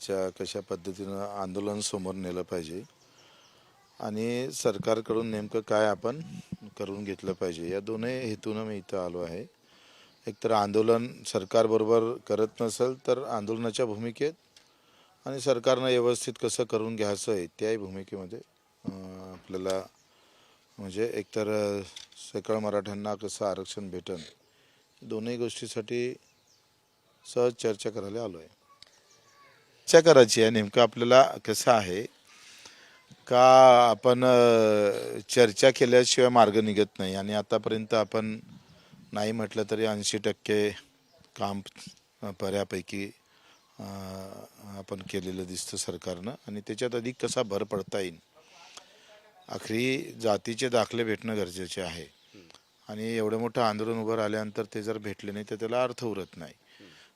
चर्चा कशा पद्धतीनं आंदोलन समोर नेलं पाहिजे आणि सरकारकडून नेमकं काय आपण करून घेतलं पाहिजे या दोन्ही हेतूनं मी इथं आलो आहे. एकतर आंदोलन सरकारबरोबर करत नसेल तर आंदोलनाच्या भूमिकेत आणि सरकारनं व्यवस्थित कसं करून घ्यायचं आहे त्याही भूमिकेमध्ये आपल्याला म्हणजे एकतर सकळ मराठ्यांना कसं आरक्षण भेटन दोन्ही गोष्टीसाठी सहज चर्चा करायला आलो आहे चर्चा करायची आहे. नेमकं आपल्याला कसं आहे? का आपण चर्चा केल्याशिवाय मार्ग निघत नाही आणि आतापर्यंत आपण नाही म्हटलं तरी ऐंशी टक्के काम बऱ्यापैकी आपण केलेलं दिसतं सरकारनं आणि त्याच्यात अधिक कसा भर पडता येईल? आखरी जातीचे दाखले भेटणं गरजेचे आहे. आणि एवढं मोठं आंदोलन उभं राहिल्यानंतर ते जर भेटले नाही तर त्याला अर्थ उरत नाही.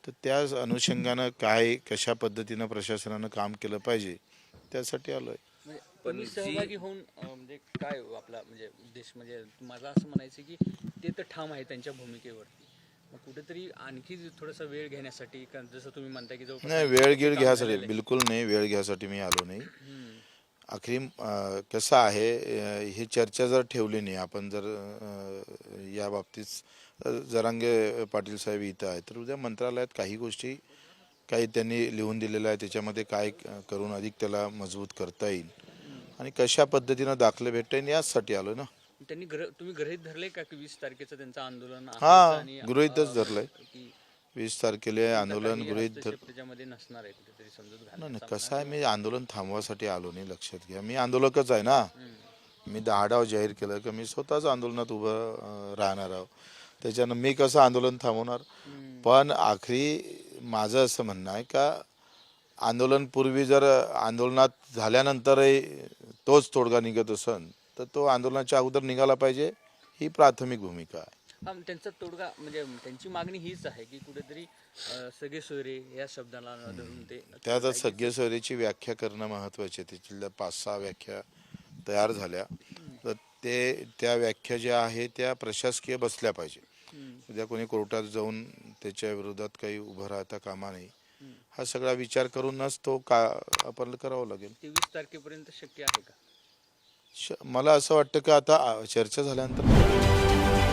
तर त्या अनुषंगानं काय कशा पद्धतीनं प्रशासनानं काम केलं पाहिजे त्यासाठी आलो आहे म्हणजे तुम्ही सहभागी होऊन अं, म्हणजे काय आपला म्हणजे उद्देश म्हणजे माझं असं म्हणायचं की ते तर ठाम आहे त्यांच्या भूमिकेवरती. मग कुठेतरी आणखी थोडासा वेळ घेण्यासाठी कारण जसं तुम्ही म्हणताय की जवळपास नाही वेळ गिळ घ्यासाठी बिलकुल नाही वेळ घ्यासाठी मी आलो नाही. आखरी कसं आहे ही चर्चा जर ठेवली नाही आपण जर या बाबतीत जरांगे पाटील साहेब इथं आहेत तर उद्या मंत्रालयात काही गोष्टी काही त्यांनी लिहून दिलेलं आहे त्याच्यामध्ये काय करून अधिक त्याला मजबूत करता येईल. आणि कशा पद्धतीनं दाखले भेटता येईल याचसाठी आलो ना. त्यांनी तुम्ही गृहीत धरले का की वीस तारखेचं त्यांचं आंदोलन हा गृहीतच धरलंय. वीस तारखेला आंदोलन गृहीत नाही कसं आहे मी आंदोलन थांबवासाठी आलो नाही लक्षात घ्या. मी आंदोलकच आहे ना. मी दहा डाव जाहीर केलं की मी स्वतःच आंदोलनात उभं राहणार आहो. त्याच्यानं मी कसं आंदोलन थांबवणार? पण आखरी माझं असं म्हणणं आहे का आंदोलन पूर्वी जर आंदोलनात झाल्यानंतरही तोच तोडगा निघत असन तर तो आंदोलनाच्या अगोदर निघाला पाहिजे ही प्राथमिक भूमिका आहे. हा त्यांचा तोडगा म्हणजे त्यांची मागणी हीच आहे की कुठेतरी सगळे सोयरे या शब्दाला धरून ते त्यात सगळे सोयरीची व्याख्या करणं महत्त्वाचे आहे. त्याच्यातल्या पाच सहा व्याख्या तयार झाल्या. तर ते त्या व्याख्या ज्या आहे त्या प्रशासकीय बसल्या पाहिजे. उद्या कोणी कोर्टात जाऊन त्याच्या विरोधात काही उभं राहता कामा नाही हा सगळा विचार करूनच तो का आपण करावं लागेल. तेवीस तारखेपर्यंत शक्य आहे का? मला असं वाटतं की आता चर्चा झाल्यानंतर